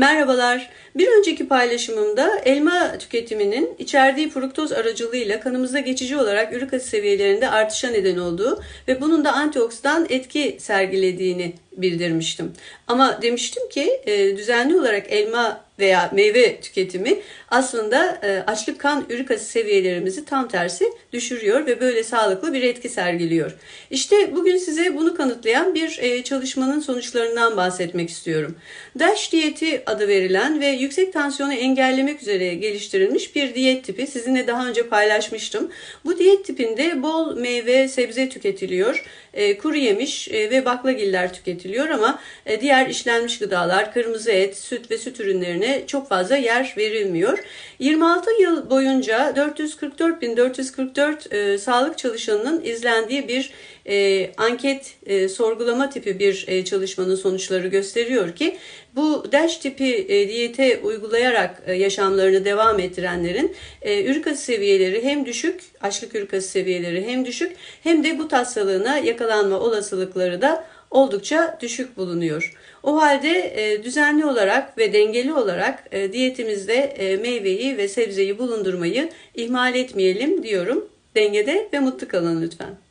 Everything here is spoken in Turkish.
Merhabalar. Bir önceki paylaşımımda elma tüketiminin içerdiği fruktoz aracılığıyla kanımızda geçici olarak ürik asit seviyelerinde artışa neden olduğu ve bunun da antioksidan etki sergilediğini bildirmiştim. Ama demiştim ki e, düzenli olarak elma veya meyve tüketimi aslında e, açlık kan ürik asit seviyelerimizi tam tersi düşürüyor ve böyle sağlıklı bir etki sergiliyor. İşte bugün size bunu kanıtlayan bir e, çalışmanın sonuçlarından bahsetmek istiyorum. DASH diyeti adı verilen ve yüksek tansiyonu engellemek üzere geliştirilmiş bir diyet tipi. Sizinle daha önce paylaşmıştım. Bu diyet tipinde bol meyve, sebze tüketiliyor. E, kuru yemiş e, ve baklagiller tüketiliyor ama e, diğer işlenmiş gıdalar, kırmızı et, süt ve süt ürünlerine çok fazla yer verilmiyor. 26 yıl boyunca 444.444 e, sağlık çalışanının izlendiği bir e, anket e, sorgulama tipi bir e, çalışmanın sonuçları gösteriyor ki bu DASH tipi e, diyete uygulayarak e, yaşamlarını devam ettirenlerin e, ürik asit seviyeleri hem düşük, açlık ürik asit seviyeleri hem düşük hem de gut hastalığına yakalanma olasılıkları da oldukça düşük bulunuyor. O halde e, düzenli olarak ve dengeli olarak diyetimizde meyveyi ve sebzeyi bulundurmayı ihmal etmeyelim diyorum. Dengede ve mutlu kalın lütfen.